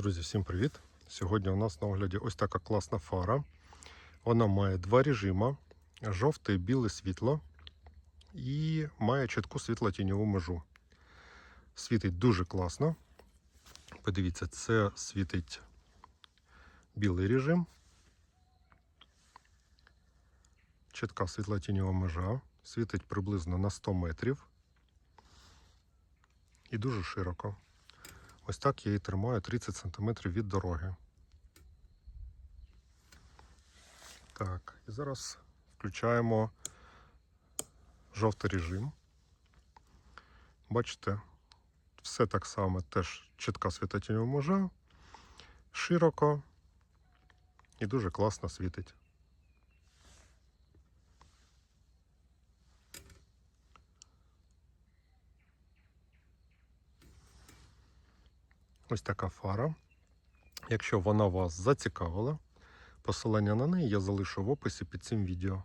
Друзі, всім привіт! Сьогодні у нас на огляді ось така класна фара. Вона має два режима: жовте і біле світло, і має чітку світло-тіньову межу. Світить дуже класно. Подивіться, це світить білий режим. Чітка світло-тіньова межа. Світить приблизно на 100 метрів. І дуже широко. Ось так я її тримаю 30 см від дороги. Так, і зараз включаємо жовтий режим. Бачите, все так само, теж чітка світотіньова межа, широко і дуже класно світить. Ось така фара. Якщо вона вас зацікавила, посилання на неї я залишу в описі під цим відео.